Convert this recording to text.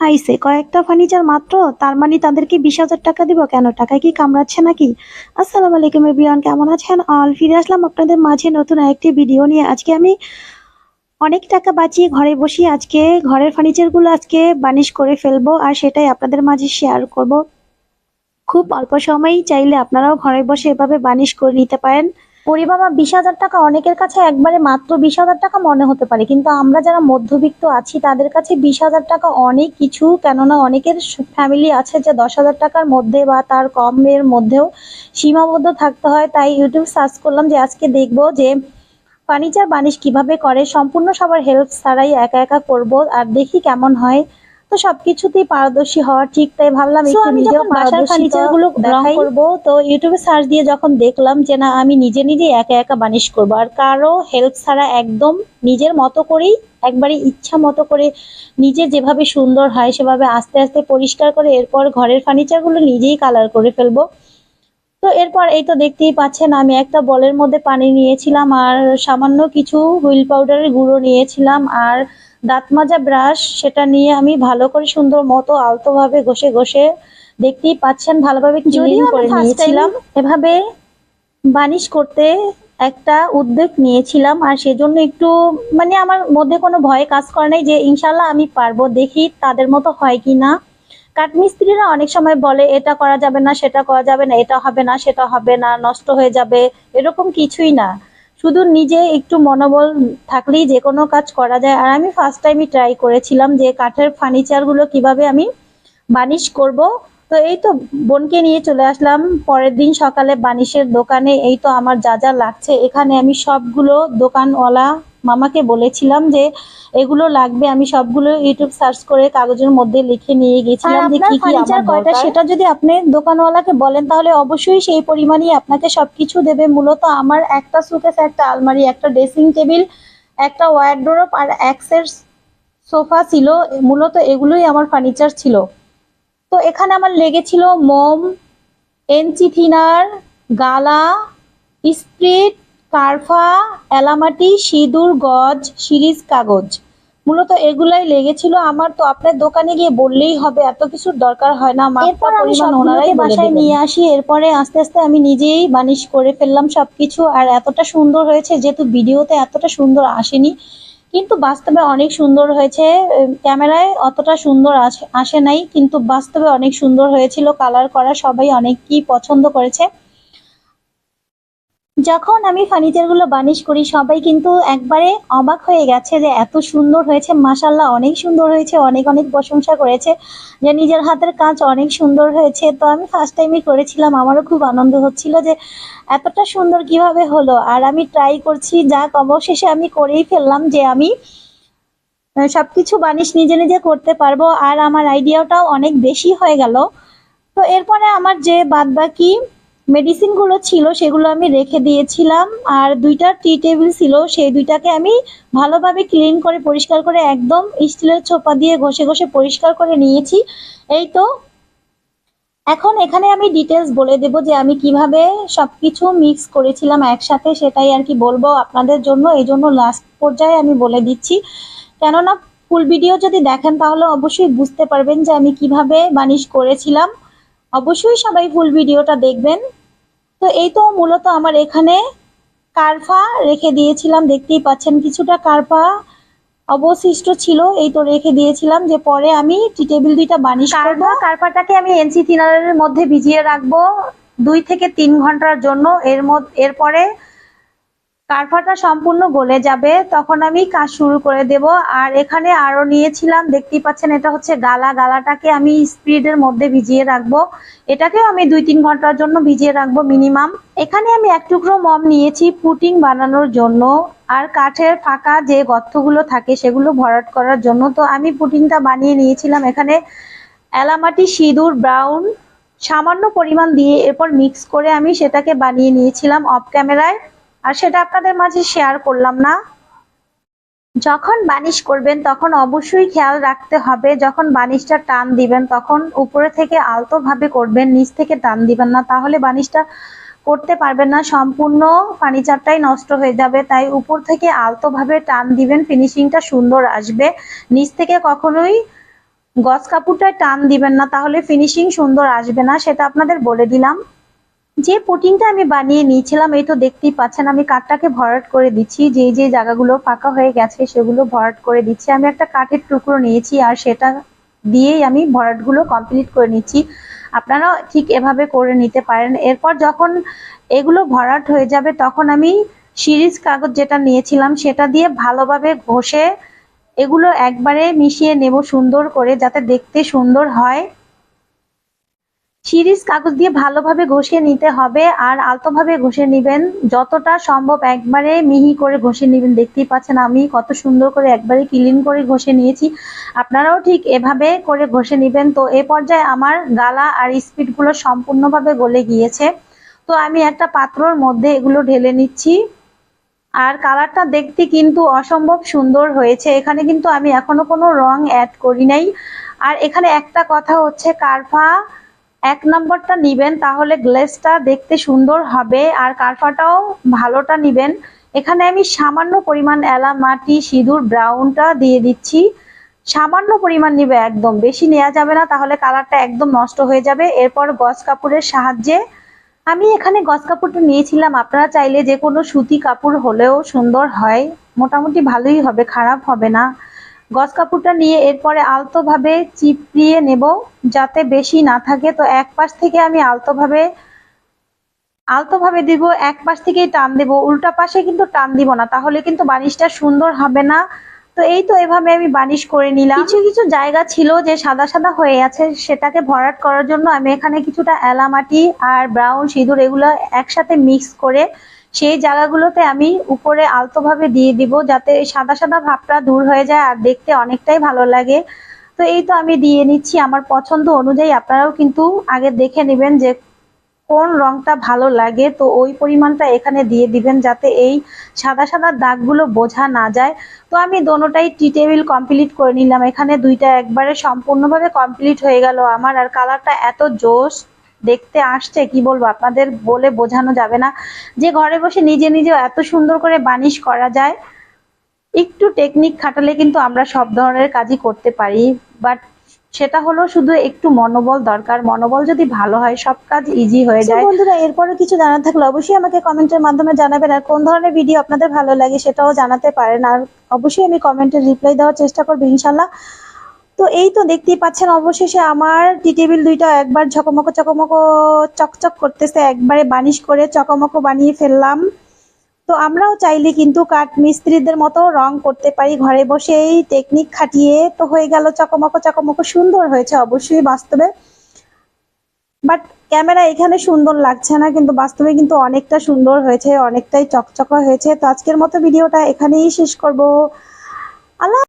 আইসে কয়েকটা ফার্নিচার মাত্র? তার মানে তাদেরকে বিশ হাজার টাকা দিব কেন? টাকায় কি কামড়াচ্ছে নাকি? আসসালামু আলাইকুম এভরিওয়ান, কেমন আছেন? অল ফিরে আসলাম আপনাদের মাঝে নতুন আরেকটি ভিডিও নিয়ে। আজকে আমি অনেক টাকা বাঁচিয়ে ঘরে বসে আজকে ঘরের ফার্নিচারগুলো আজকে বানিশ করে ফেলব আর সেটাই আপনাদের মাঝে শেয়ার করব। খুব অল্প সময়ই চাইলে আপনারাও ঘরে বসে এভাবে বানিশ করে নিতে পারেন। বাবা বিশ হাজার টাকা, অনেকের কাছে একবারে মাত্র বিশ হাজার টাকা মনে হতে পারে। কিন্তু আমরা যারা মধ্যবিত্ত আছি, তাদের কাছে বিশ হাজার টাকা অনেক কিছু, কেননা অনেকের ফ্যামিলি আছে যে দশ হাজার টাকার মধ্যে বা তার কমের মধ্যেও সীমাবদ্ধ থাকতে হয়। তাই ইউটিউব সার্চ করলাম যে আজকে দেখব যে ফার্নিচার বানিশ কীভাবে করে, সম্পূর্ণ সবার হেল্প ছাড়াই একা একা করব, আর দেখি কেমন হয়। তো সবকিছুতেই পারদর্শী হওয়া ঠিক তাই ভাবলাম So, একটু নিজেও বাসার ফার্নিচারগুলো গুলো দেখাই। দেখাই, তো ইউটিউবে সার্চ দিয়ে যখন দেখলাম যে না আমি নিজে নিজে একা একা বানিশ করব। আর কারও হেল্প ছাড়া একদম নিজের মতো করেই একবারে ইচ্ছা মতো করে নিজে যেভাবে সুন্দর হয় সেভাবে আস্তে আস্তে পরিষ্কার করে এরপর ঘরের ফার্নিচারগুলো নিজেই কালার করে ফেলব। তো এরপর এই তো দেখতেই পাচ্ছেন আমি একটা বলের মধ্যে পানি নিয়েছিলাম আর সামান্য কিছু হুইল পাউডারের গুঁড়ো নিয়েছিলাম। আর দাঁত মাজা ব্রাশ সেটা নিয়ে আমি ভালো করে সুন্দর মতো আলতোভাবে ঘষে ঘষে দেখতেই পাচ্ছেন ভালোভাবে ক্লিন করে নিয়েছিলাম। এভাবে বানিশ করতে একটা উদ্যোগ নিয়েছিলাম আর সেজন্য একটু মানে আমার মধ্যে কোনো ভয় কাজ করে নাই যে ইনশাল্লাহ আমি পারব দেখি তাদের মতো হয় কি না কাঠমিস্ত্রিরা অনেক সময় বলে এটা করা যাবে না সেটা করা যাবে না এটা হবে না সেটা হবে না নষ্ট হয়ে যাবে এরকম কিছুই না। শুধু নিজে একটু মনোবল থাকলেই যে কোনো কাজ করা যায়। আর আমি ফার্স্ট টাইমই ট্রাই করেছিলাম যে কাঠের ফার্নিচারগুলো কীভাবে আমি বানিশ করব তো এই তো বোনকে নিয়ে চলে আসলাম। পরের দিন সকালে বানিশের দোকানে এই তো আমার যা যা লাগছে এখানে আমি সবগুলো দোকানওয়ালা মামাকে বলেছিলাম যে এগুলো লাগবে আমি সবগুলো ইউটিউব সার্চ করে কাগজের মধ্যে লিখে নিয়ে গেছিলাম যে কি কি আমার কয়টা? সেটা যদি আপনি দোকানওয়ালাকে বলেন তাহলে অবশ্যই সেই পরিমাণই আপনাকে সবকিছু দেবে। মূলত আমার একটা সুকেস একটা আলমারি একটা ড্রেসিং টেবিল একটা ওয়ার্ডরোব আর এক্সের সোফা ছিল। মূলত এগুলোই আমার ফার্নিচার ছিল। তো এখানে আমার লেগেছিল মোম এনচি থিনার গালা স্প্রিট কারফা এলামাটি সিঁদুর গজ সিরিজ কাগজ। মূলত এগুলাই লেগেছিল আমার তো আপনার দোকানে গিয়ে বললেই হবে এত কিছুর দরকার হয় না এরপর আমি ওনারাই বাসায় নিয়ে আসি এরপরে আস্তে আস্তে আমি নিজেই বানিশ করে ফেললাম সবকিছু আর এতটা সুন্দর হয়েছে যেহেতু ভিডিওতে এতটা সুন্দর আসেনি কিন্তু বাস্তবে অনেক সুন্দর হয়েছে। ক্যামেরায় অতটা সুন্দর আসে- নাই, কিন্তু বাস্তবে অনেক সুন্দর হয়েছিল। কালার করা সবাই অনেকই পছন্দ করেছে। যখন আমি ফার্নিচারগুলো বানিশ করি, সবাই কিন্তু একবারে অবাক হয়ে গেছে যে এত সুন্দর হয়েছে। মাসাল্লাহ অনেক সুন্দর হয়েছে, অনেক অনেক প্রশংসা করেছে যে নিজের হাতের কাজ অনেক সুন্দর হয়েছে। তো আমি ফার্স্ট টাইমই করেছিলাম, আমারও খুব আনন্দ হচ্ছিল যে এতটা সুন্দর কীভাবে হলো। আর আমি ট্রাই করছি, যাক, অবশেষে আমি করেই ফেললাম যে আমি সব কিছু বানিশ নিজে নিজে করতে পারব। আর আমার আইডিয়াটাও অনেক বেশি হয়ে গেল। তো এরপরে আমার যে বাদ বাকি মেডিসিনগুলো ছিল সেগুলো আমি রেখে দিয়েছিলাম। আর দুইটা টি টেবিল ছিল, সেই দুইটাকে আমি ভালোভাবে ক্লিন করে, পরিষ্কার করে একদম স্টিলের ছোপা দিয়ে ঘষে ঘষে পরিষ্কার করে নিয়েছি। এই তো, এখন এখানে আমি ডিটেলস বলে দেব যে আমি কীভাবে সবকিছু মিক্স করেছিলাম একসাথে, সেটাই আর কি বলব আপনাদের জন্য। এই জন্য লাস্ট পর্যায়ে আমি বলে দিচ্ছি। কেননা ফুল ভিডিও যদি দেখেন, তাহলে অবশ্যই বুঝতে পারবেন যে আমি কীভাবে বানিশ করেছিলাম। অবশ্যই সবাই ফুল ভিডিওটা দেখবেন। তো এই তো মূলত আমার এখানে কারফা রেখে দিয়েছিলাম, দেখতেই পাচ্ছেন কিছুটা কারফা অবশিষ্ট ছিল, এই তো রেখে দিয়েছিলাম যে পরে আমি টি টেবিল দুইটা বানিশ করব। কারফাটাকে আমি এনসি থিনারের মধ্যে ভিজিয়ে রাখব দুই থেকে তিন ঘণ্টার জন্য, এর মধ্যে, এরপরে কারফাটা সম্পূর্ণ গলে যাবে, তখন আমি কাজ শুরু করে দেব। আর এখানে আরও নিয়েছিলাম, দেখতেই পাচ্ছেন, এটা হচ্ছে গালা। গালাটাকে আমি স্পিডের মধ্যে ভিজিয়ে রাখব। এটাকেও আমি দুই তিন ঘণ্টার জন্য ভিজিয়ে রাখব মিনিমাম। এখানে আমি এক টুকরো মম নিয়েছি পুটিং বানানোর জন্য। আর কাঠের ফাঁকা যে গর্তগুলো থাকে, সেগুলো ভরাট করার জন্য। তো আমি পুটিংটা বানিয়ে নিয়েছিলাম এখানে এলামাটি সিঁদুর, ব্রাউন, সামান্য পরিমাণ দিয়ে এরপর মিক্স করে আমি সেটাকে বানিয়ে নিয়েছিলাম অফ ক্যামেরায়। আর সেটা আপনাদের মাঝে শেয়ার করলাম না। যখন বানিশ করবেন, তখন অবশ্যই খেয়াল রাখতে হবে, যখন বানিশটা টান দিবেন, তখন উপরে থেকে আলতো ভাবে করবেন, নিচ থেকে টান দিবেন না। তাহলে বানিশটা করতে পারবেন না, সম্পূর্ণ ফার্নিচারটাই নষ্ট হয়ে যাবে। তাই উপর থেকে আলতো ভাবে টান দিবেন ফিনিশিংটা সুন্দর আসবে। নিচ থেকে কখনোই গজ কাপড়টায় টান দিবেন না, তাহলে ফিনিশিং সুন্দর আসবে না, সেটা আপনাদের বলে দিলাম। যে পুটিংটা আমি বানিয়ে নিয়েছিলাম, এই তো দেখতেই পাচ্ছেন, আমি কাঠটাকে ভরাট করে দিচ্ছি, যে যে জায়গাগুলো ফাঁকা হয়ে গেছে সেগুলো ভরাট করে দিচ্ছি। আমি একটা কাঠের টুকরো নিয়েছি আর সেটা দিয়েই আমি ভরাটগুলো কমপ্লিট করে নিচ্ছি। আপনারাও ঠিক এভাবে করে নিতে পারেন। এরপর যখন এগুলো ভরাট হয়ে যাবে, তখন আমি সিরিজ কাগজ যেটা নিয়েছিলাম, সেটা দিয়ে ভালোভাবে ঘষে এগুলো একবারে মিশিয়ে নেব সুন্দর করে, যাতে দেখতে সুন্দর হয়। সিরিজ কাগজ দিয়ে ভালোভাবে ঘষে নিতে হবে আর আলতোভাবে ঘষে নেবেন। যতটা সম্ভব একবারে মিহি করে ঘষে নেবেন। দেখতেই পাচ্ছেন আমি কত সুন্দর করে একবারে ক্লিন করে ঘষে নিয়েছি। আপনারাও ঠিক এভাবে করে ঘষে নেবেন। তো এ পর্যায়ে আমার গালা আর স্পিডগুলো সম্পূর্ণভাবে গলে গিয়েছে। তো আমি একটা পাত্রর মধ্যে এগুলো ঢেলে নিচ্ছি। আর কালারটা দেখতে কিন্তু অসম্ভব সুন্দর হয়েছে। এখানে কিন্তু আমি এখনও কোনো রং অ্যাড করি নাই। আর এখানে একটা কথা হচ্ছে কারফা এক নম্বরটা নিবেন, তাহলে গ্লেসটা দেখতে সুন্দর হবে আর কারফাটাও ভালোটা নিবেন। এখানে আমি সামান্য পরিমাণ এলা মাটি সিঁদুর ব্রাউনটা দিয়ে দিচ্ছি। সামান্য পরিমাণ নিবে একদম, বেশি নেওয়া যাবে না, তাহলে কালারটা একদম নষ্ট হয়ে যাবে। এরপর গজ কাপড়ের সাহায্যে আমি এখানে গজ কাপড়টা নিয়েছিলাম, আপনারা চাইলে যে কোনো সুতি কাপড় হলেও সুন্দর হয়। মোটামুটি ভালোই হবে, খারাপ হবে না। গজ কাপড়টা নিয়ে এরপরে আলতোভাবে চিপড়িয়ে নেব, যাতে বেশি না থাকে। তো এক পাশ থেকে আমি আলতোভাবে আলতোভাবে দিব, এক পাশ থেকেই টান দেব। উল্টা পাশে কিন্তু টান দিব না, তাহলে কিন্তু বানিশটা সুন্দর হবে না। তো এই তো এভাবে আমি বানিশ করে নিলাম। কিছু কিছু জায়গা ছিল যে সাদা সাদা হয়ে আছে, সেটাকে ভরাট করার জন্য আমি এখানে কিছুটা এলামাটি আর ব্রাউন সিঁদুর এগুলো একসাথে মিক্স করে সেই জায়গাগুলোতে আমি উপরে আলতোভাবে দিয়ে দিব যাতে সাদা সাদা ভাবটা দূর হয়ে যায় আর দেখতে অনেকটাই ভালো লাগে। তো এই তো আমি দিয়ে নিচ্ছি। আমার পছন্দ অনুযায়ী আপনারাও কিন্তু আগে দেখে নেবেন যে কোন রংটা ভালো লাগে। তো ওই পরিমাণটা এখানে দিয়ে দিবেন যাতে এই সাদা সাদা দাগগুলো বোঝা না যায়। তো আমি দোনোটাই টি টেবিল কমপ্লিট করে নিলাম। এখানে দুইটা একবারে সম্পূর্ণভাবে কমপ্লিট হয়ে গেল আমার। আর কালারটা এত জোশ দেখতে আসছে কি বলব আপনাদের বলে বোঝানো যাবে না। যে ঘরে বসে নিজে নিজে এত সুন্দর করে বানিশ করা যায় একটু টেকনিক খাটালে কিন্তু আমরা সব ধরনের কাজই করতে পারি। বাট সেটা হলো শুধু একটু মনোবল দরকার। মনোবল যদি ভালো হয় সব কাজ ইজি হয়ে যায়। বন্ধুরা এরপরে কিছু জানার থাকলে অবশ্যই আমাকে কমেন্টের মাধ্যমে জানাবেন আর কোন ধরনের ভিডিও আপনাদের ভালো লাগে সেটাও জানাতে পারেন। আর অবশ্যই আমি কমেন্টের রিপ্লাই দেওয়ার চেষ্টা করব ইনশাল্লাহ। তো এই তো দেখতেই পাচ্ছেন, অবশেষে আমার টি টেবিল দুইটা একবার ঝকমকো চকমকো চকচক করতেছে। একবারে বানিশ করে চকমকো বানিয়ে ফেললাম। তো আমরাও চাইলে কিন্তু কাঠ মিস্ত্রিদের মতো রং করতে পারি। ঘরে বসেই টেকনিক খাটিয়ে তো হয়ে গেল চকমকো চকমকো। সুন্দর হয়েছে অবশ্যই বাস্তবে। বাট ক্যামেরা এখানে সুন্দর লাগছে না, কিন্তু বাস্তবে কিন্তু অনেকটা সুন্দর হয়েছে, অনেকটাই চকচকা হয়েছে। তো আজকের মতো ভিডিওটা এখানেই শেষ করব। আল্লাহ